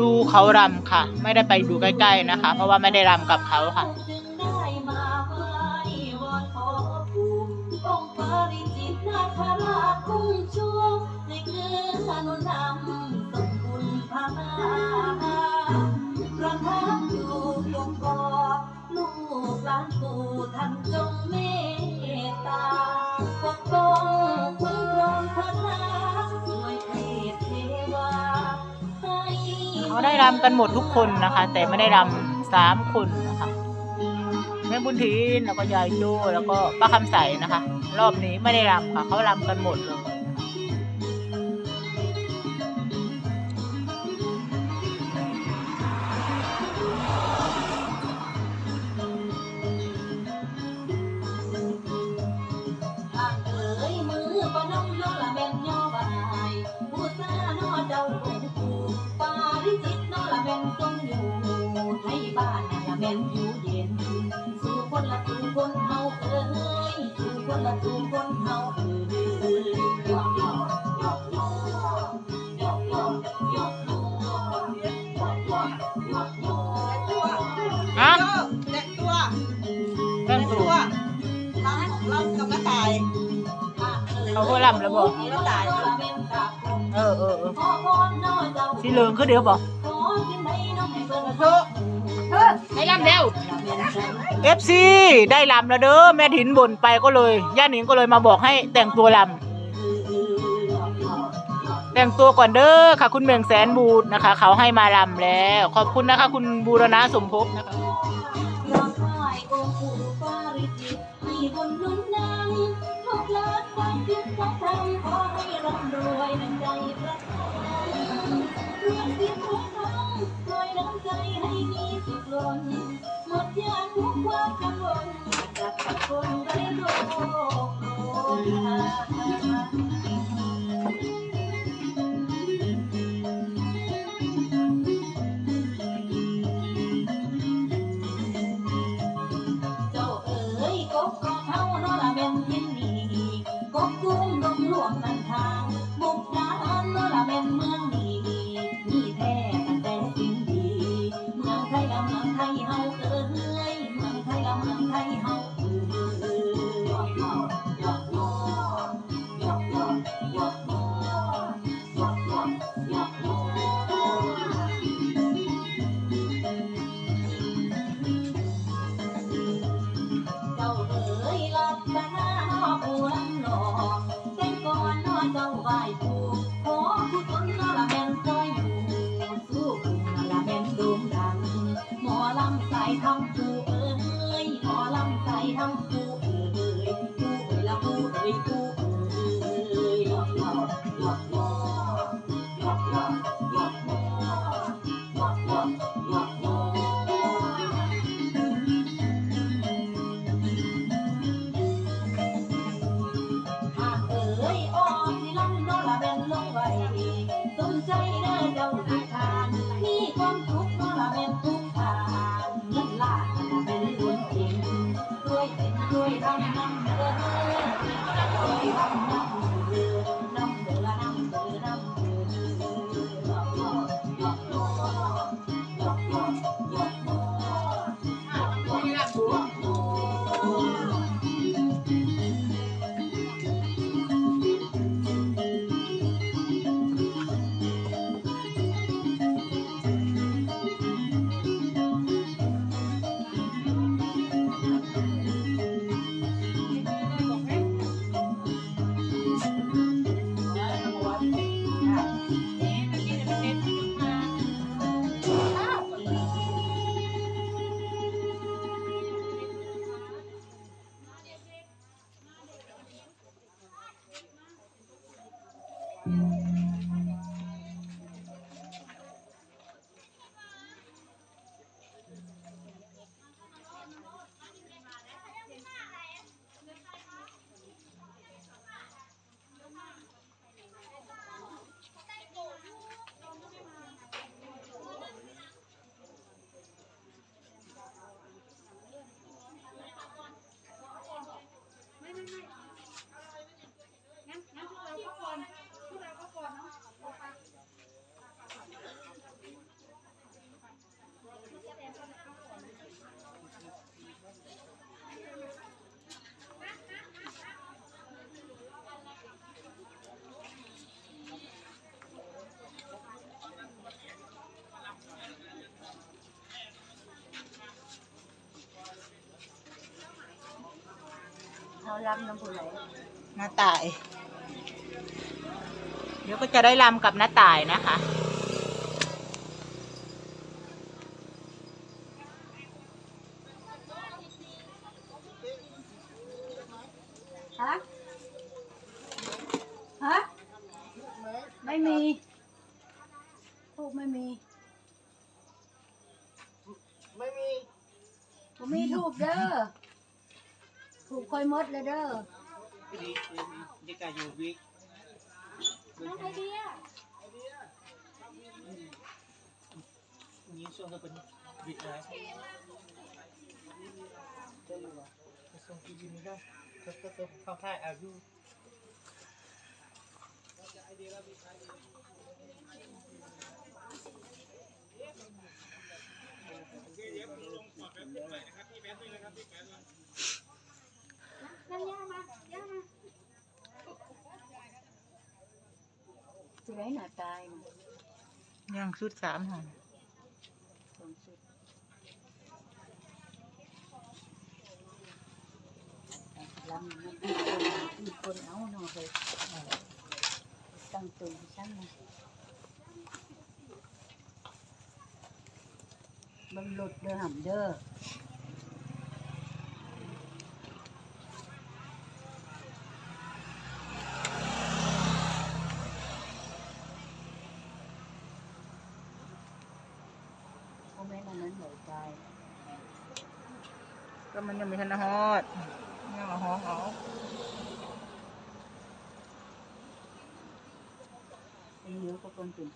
ดูเขารำค่ะ ไม่ได้ไปดูใกล้ๆนะคะ เพราะว่าไม่ได้รำกับเขาค่ะ ได้รำกันหมดทุกคนนะคะ แต่ไม่ได้รำสามคนนะคะแม่บุญทินแล้วก็ยายโจ้แล้วก็ป้าคำใสนะคะ รอบนี้ไม่ได้รำค่ะเขารำกันหมดเลย แม่นอยู่เย็นสู่คนละสู่คนเฮาเอ๋ยสู่คนละสู่คนเฮาเอ๋ยยกยกยกยกยกยกยกยกยกยกยกยอกฮะเด็กตัวเริ่มเด็กถูตักวล้างล้ากับกระต่ายเขาก็รำแล้วบอกกระต่ายละแม่นกราบผมเออเออเออสีเหลืองคือเดี๋ยวบอกขอกินได้น้อ ให้เบิ่งเถอะได้รำแล้วเอฟซีได้รำแล้วเด้อแม่ถินบ่นไปก็เลยย่าหนิงก็เลยมาบอกให้แต่งตัวรำแต่งตัวก่อนเด้อค่ะ คุณเมืองแสนบูดนะคะ เขาให้มารำแล้ว ขอบคุณนะคะ คุณบูรณะสมภพนะคะยอมไหว้องค์ปู่ปาริจิตให้บุญหนุนนำลูกหลานความคิดความทำขอให้ร่ำรว out. เขารับน้ำผู้ไหลน้าตาย เดี๋ยวก็จะได้รำกับน้าตายนะคะฮะฮะไม่มีทูกไม่มี ไม่มีผมมีทูบเด้อ ถูกคอยมดเลยเด้อดีดีกาอยู่วิกน้องไอเดียนี้ช่วงก็เป็นวิกแล้วจะอยู่อะจะส่งที่ดินได้ก็ก็ต้องเข้าค่ายอายุนั่นย่ามาย่ามาจะ ได้หน้าตายนะยังชุดสามห่อสองชุดลำมันอีกคนอีกคนเอาหน่อยเลยตั้งตัวให้ฉันนะมันหลุดเด้อห่ำเด้อ โมเมนต์อันนั้นเหนื่อยใจก็มันยังไม่ทันฮอดยังมาฮ้องเอาไอ้เนื้อก็คนตื่น